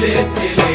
உள்ளத்திலே